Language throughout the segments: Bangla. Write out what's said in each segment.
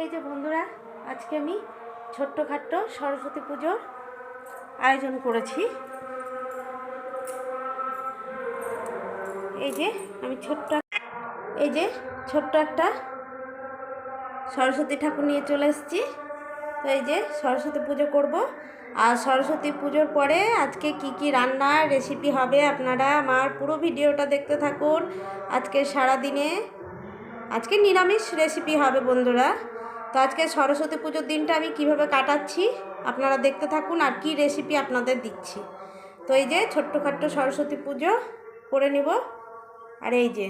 এই যে বন্ধুরা, আজকে আমি ছোট্টখাট্ট সরস্বতী পুজোর আয়োজন করেছি। এই যে আমি ছোট্ট, এই যে ছোট্ট একটা সরস্বতী ঠাকুর নিয়ে চলে এসেছি। তো এই যে সরস্বতী পুজো করব। আর সরস্বতী পুজোর পরে আজকে কি কি রান্নার রেসিপি হবে আপনারা আমার পুরো ভিডিওটা দেখতে থাকুন। আজকে সারা দিনে আজকে নিরামিষ রেসিপি হবে বন্ধুরা। তো আজকে সরস্বতী পুজোর দিনটা আমি কীভাবে কাটাচ্ছি আপনারা দেখতে থাকুন আর কি রেসিপি আপনাদের দিচ্ছি। তো এই যে ছোট্টখাট্ট সরস্বতী পুজো করে নিব। আর এই যে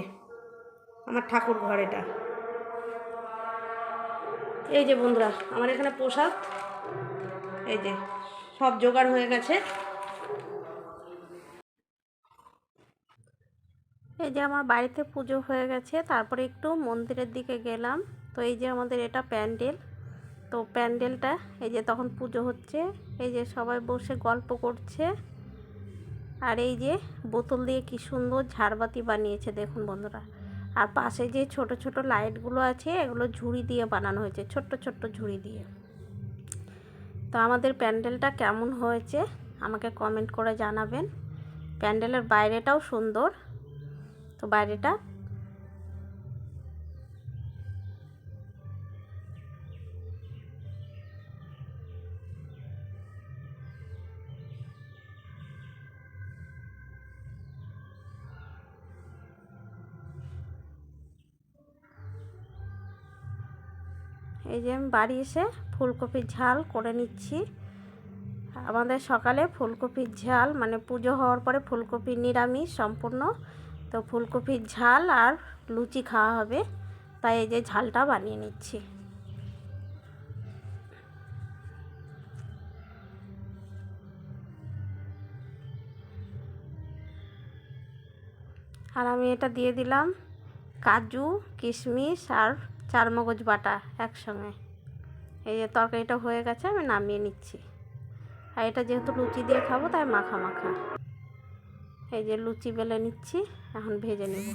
আমার ঠাকুর ঘর এটা। এই যে বন্ধুরা, আমার এখানে প্রসাদ। এই যে সব জোগাড় হয়ে গেছে। এই যে আমার বাড়িতে পুজো হয়ে গেছে, তারপরে একটু মন্দিরের দিকে গেলাম। তো এই যে আমাদের এটা প্যান্ডেল, তো প্যান্ডেলটা এই যে তখন পুজো হচ্ছে, এই যে সবাই বসে গল্প করছে, আর এই যে বোতল দিয়ে কি সুন্দর ঝাড়বাতি বানিয়েছে দেখুন বন্ধুরা। আর পাশে যে ছোট ছোট লাইটগুলো আছে, এগুলো ঝুড়ি দিয়ে বানানো হয়েছে, ছোট্ট ছোট্ট ঝুড়ি দিয়ে। তো আমাদের প্যান্ডেলটা কেমন হয়েছে আমাকে কমেন্ট করে জানাবেন। প্যান্ডেলের বাইরেটাও সুন্দর। তো বাইরেটা এই যে আমি বাড়ি এসে ফুলকপির ঝাল করে নিচ্ছি। আমাদের সকালে ফুলকপির ঝাল মানে পুজো হওয়ার পরে ফুলকপি নিরামিষ সম্পূর্ণ। তো ফুলকপির ঝাল আর লুচি খাওয়া হবে, তাই এই যে ঝালটা বানিয়ে নিচ্ছি। আর আমি এটা দিয়ে দিলাম কাজু, কিশমিশ আর চারমগজ বাটা একসঙ্গে। এই যে তরকারিটা হয়ে গেছে, আমি নামিয়ে নিচ্ছি। আর এটা যেহেতু লুচি দিয়ে খাব, তাই মাখা মাখা এই যে লুচি বেলে নিচ্ছি, এখন ভেজে নেব।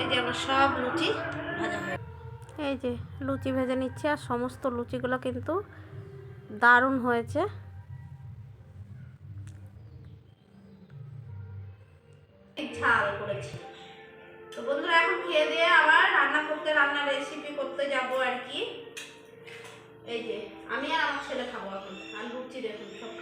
এই যে আমার সব লুচি ভাজা হয়ে এই যে লুচি ভেজে নিচ্ছে আর সমস্ত লুচিগুলো কিন্তু দারুণ হয়েছে। ঝাল করেছি। তো বন্ধুরা এখন খেয়ে দিয়ে আবার রান্না করতে রেসিপি করতে যাব আর কি। এই যে আমি আর আমার ছেলে খাব এখন আর লুচি দেখুন সব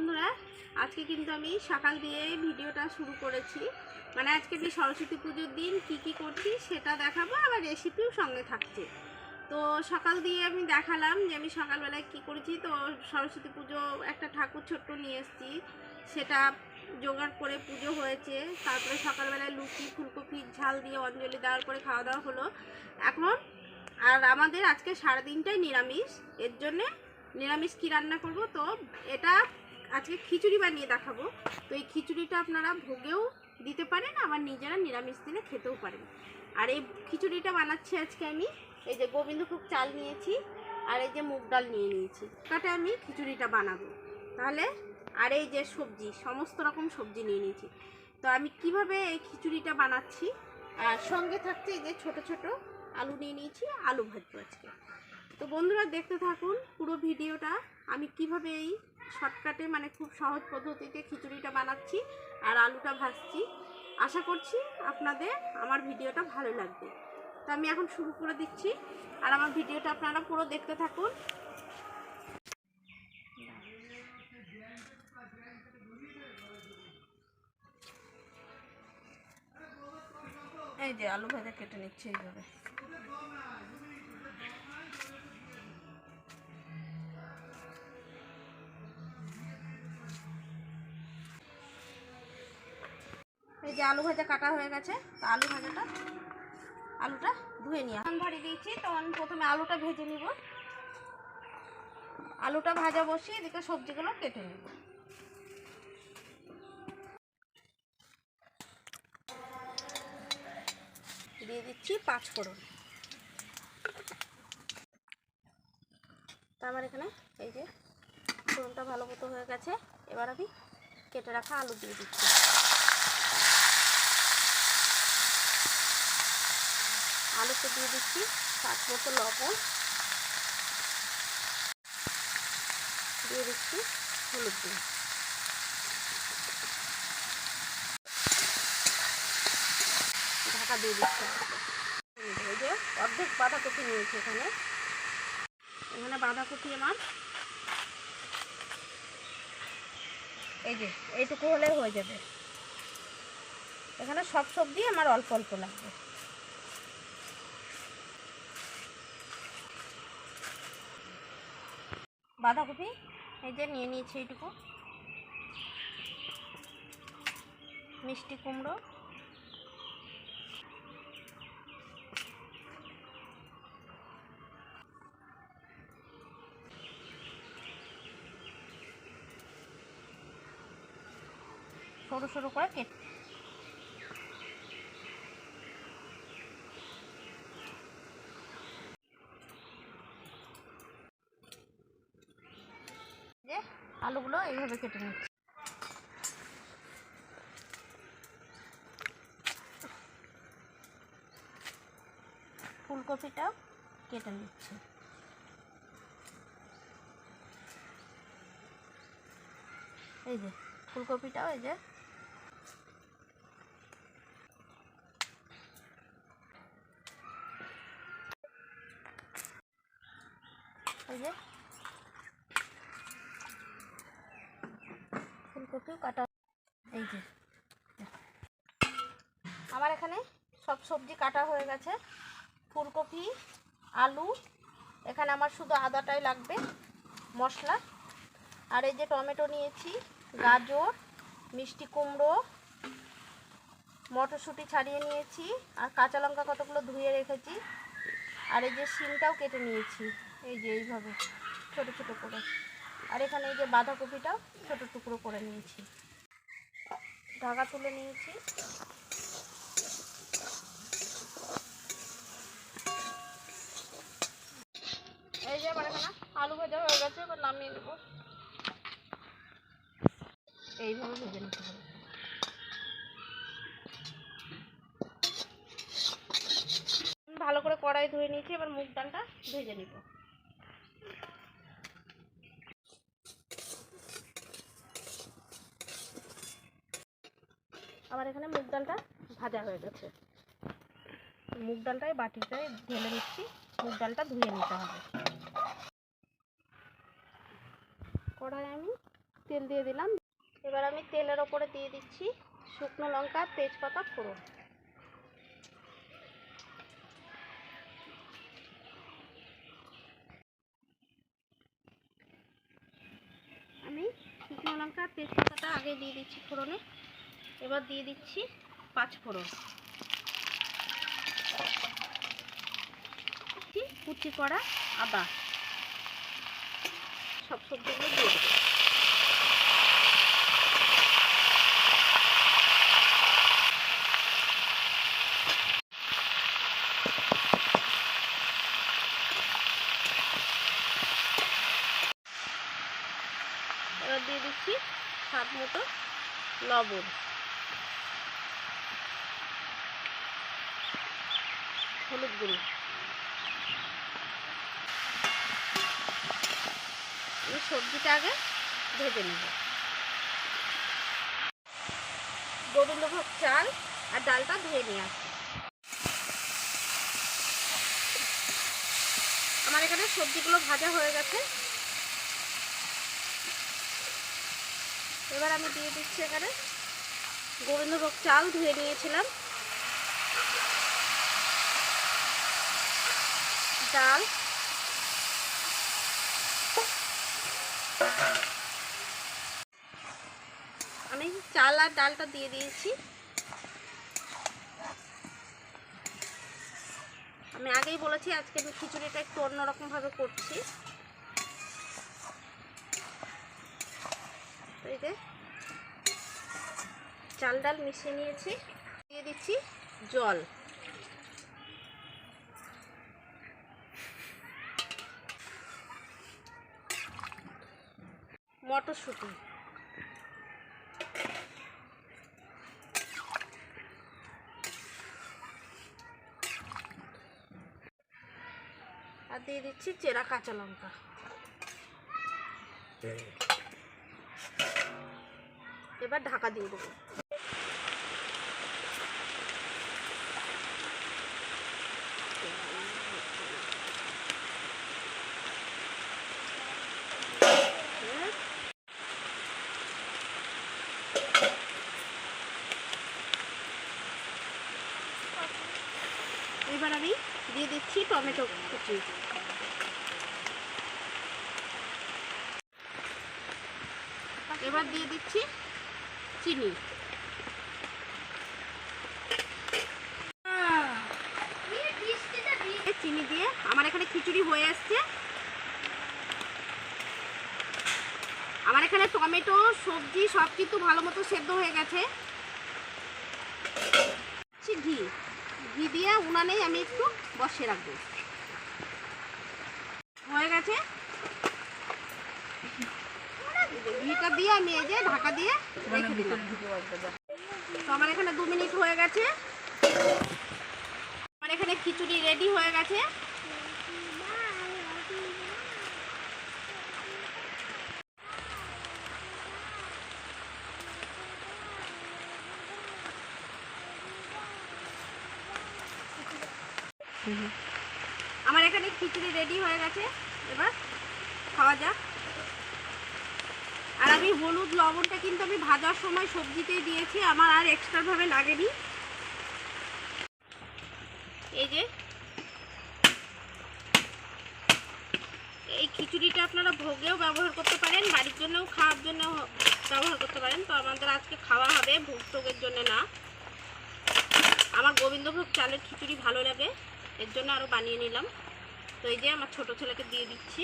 বন্ধুরা, আজকে কিন্তু আমি সকাল দিয়ে ভিডিওটা শুরু করেছি। মানে আজকে আমি সরস্বতী পুজোর দিন কি কি করছি সেটা দেখাবো, আবার রেসিপিও সঙ্গে থাকছে। তো সকাল দিয়ে আমি দেখালাম যে আমি সকালবেলায় কি করেছি। তো সরস্বতী পুজো একটা ঠাকুর ছোট্ট নিয়ে এসেছি। সেটা জোগাড় করে পুজো হয়েছে। তারপরে সকালবেলায় লুচি ফুলকপির ঝাল দিয়ে অঞ্জলি দেওয়ার পরে খাওয়া দাওয়া হলো। এখন আর আমাদের আজকে সারাদিনটাই নিরামিষ। এর জন্যে নিরামিষ কী রান্না করব? তো এটা আজকে খিচুড়ি বানিয়ে দেখাবো। তো এই খিচুড়িটা আপনারা ভোগেও দিতে পারেন, আবার নিজেরা নিরামিষ দিনে খেতেও পারেন। আর এই খিচুড়িটা বানাচ্ছি আজকে আমি। এই যে গোবিন্দভোগ চাল নিয়েছি, আর এই যে মুগ ডাল নিয়ে নিয়েছি। তাতে আমি খিচুড়িটা বানাবো। তাহলে আর এই যে সবজি, সমস্ত রকম সবজি নিয়ে নিয়েছি। তো আমি কীভাবে এই খিচুড়িটা বানাচ্ছি? আর সঙ্গে থাকছে এই যে ছোট ছোট আলু নিয়ে নিয়েছি, আলু ভাজবো আজকে। তো বন্ধুরা দেখতে থাকুন পুরো ভিডিওটা। আমি কীভাবে এই শর্টকাটে মানে খুব সহজ পদ্ধতিতে খিচুড়িটা বানাচ্ছি আর আলুটা ভাজছি। আশা করছি আপনাদের আমার ভিডিওটা ভালো লাগবে। তো আমি এখন শুরু করে দিচ্ছি। আর আমার ভিডিওটা আপনারা পুরো দেখতে থাকুন। এই যে আলু ভাজা কেটে নিচ্ছে এইভাবে। যে আলু ভাজা কাটা হয়ে গেছে, তো আলু ভাজাটা, আলুটা ধুয়ে নিয়ে এখন ধরে দিয়েছি তো আমি প্রথমে আলুটা ভেজে নিব। আলুটা ভাজা বসিয়ে এদিকে সবজিগুলো কেটে নেব। দিয়ে দিচ্ছি পাঁচ ফোড়ন। তা আমার এখানে এই যে ফোড়নটা ভালো মতো হয়ে গেছে, এবার আমি কেটে রাখা আলু দিয়ে দিচ্ছি। আলুতে দিয়ে দিচ্ছি সাত মতো লবণ। দিয়ে দিচ্ছি হলুদ দিয়ে ঢাকা দিয়ে দিচ্ছি। এই যে অর্ধেক বাঁধাকপি নিয়েছি এখানে। এখানে বাঁধাকপি আমার। এই যে, এইটুকু হলে হয়ে যাবে। এখানে সব সবজি আমার অল্প অল্প লাগবে। বাঁধাকপি এই যে নিয়ে নিয়েছি এইটুকু। মিষ্টি কুমড়ো। সরু সরু করে কেটে যে আলুগুলো এইভাবে কেটে নিচ্ছি। ফুলকপিটাও কেটে নিচ্ছি। এই যে ফুলকপিটাও এই যে এই যে ফুলকপিও কাটা এই যে আমার এখানে সব সবজি কাটা হয়ে গেছে। ফুলকপি, আলু, এখানে আমার শুধু আদাটাই লাগবে, মশলা। আর এই যে টমেটো নিয়েছি, গাজর, মিষ্টি কুমড়ো, মটরশুঁটি ছাড়িয়ে নিয়েছি, আর কাঁচা লঙ্কা কতগুলো ধুয়ে রেখেছি। আর এই যে শিমটাও কেটে নিয়েছি, এই যে এইভাবে, ছোটো ছোটো করে। আর এখানে এই যে বাঁধাকপিটাও ছোটো টুকরো করে নিয়েছি। ঢাকা তুলে নিয়েছি। এই যে আমার এখানে আলু ভাজা হয়ে গেছে, এবার নামিয়ে নেব। এইভাবে ভেজে নিতে হবে। ভালো করে কড়াই ধুয়ে নিয়েছি, এবার মুগ ডালটা ভেজে নিব। আমার এখানে মুগ ডালটা ভাজা হয়ে গেছে। মুগ ডালটাই বাটিটায় ঢেলে নিচ্ছি মুগ ডালটা ধুয়ে নিতে হবে। কড়াই আমি তেল দিয়ে দিলাম। এবার আমি তেলের ওপরে দিয়ে দিচ্ছি শুকনো লঙ্কা, তেজপাতা, ফোড়ন। আমি শুকনো লঙ্কা, তেজপাতাটা আগে দিয়ে দিচ্ছি ফোড়নে। এবার দিয়ে দিচ্ছি পাঁচ ফোড়ন। কুচি করা আদা। সব সবজিগুলো দিয়ে দেবো। এবার দিয়ে দিচ্ছি স্বাদ মতো লবণ। হলুদ গুঁড়ো। এই সবজিটা আগে ভেজে নেব। গোবিন্দভোগ চাল আর ডালটা ধুয়ে নিয়ে আসি আমার এখানে সবজিগুলো ভাজা হয়ে গেছে। এবার আমি দিয়ে দিচ্ছি এখানে গোবিন্দভোগ চাল ধুয়ে নিয়েছিলাম। চাল। আমি চাল আর ডালটা দিয়ে দিয়েছি। আমি আগেই বলেছি, আজকে আমি খিচুড়িটা একটু অন্যরকমভাবে করছি। এই যে চাল ডাল মিশিয়ে নিয়েছি। দিয়ে দিচ্ছি জল। মটরশুঁটি। আর দিয়ে দিচ্ছি চেরা কাঁচা লঙ্কা। এবার ঢাকা দিয়ে দেবো এবার আমি দিয়ে দিচ্ছি টমেটো কুচি এবার দিয়ে দিচ্ছি চিনি। চিনি দিয়ে আমার এখানে খিচুড়ি হয়ে আসছে। আমার এখানে টমেটো, সবজি সব কিছু ভালো মতো সেদ্ধ হয়ে গেছে। ঘি। ঘি দিয়ে উনানেই আমি একটু বসিয়ে রাখব। গেছে ঘিটা দিয়ে আমি এই যে ঢাকা দিয়ে তো আমার এখানে দু মিনিট হয়ে গেছে। আমার এখানে খিচুড়ি রেডি হয়ে গেছে। আমার এখানে খিচুড়ি রেডি হয়ে গেছে। এবার খাওয়া যাক। আর আমি হলুদ লবণটা কিন্তু আমি ভাজার সময় সবজিতেই দিয়েছি, আমার আর এক্সট্রাভাবে লাগেনি। এই যে, এই খিচুড়িটা আপনারা ভোগেও ব্যবহার করতে পারেন, বাড়ির জন্যও, খাওয়ার জন্য ব্যবহার করতে পারেন। তো আমাদের আজকে খাওয়া হবে ভোগ টোগের জন্য না। আমার গোবিন্দভোগ চালের খিচুড়ি ভালো লাগে, এর জন্য আরও বানিয়ে নিলাম। তো এই যে আমার ছোট ছেলেকে দিয়ে দিচ্ছি।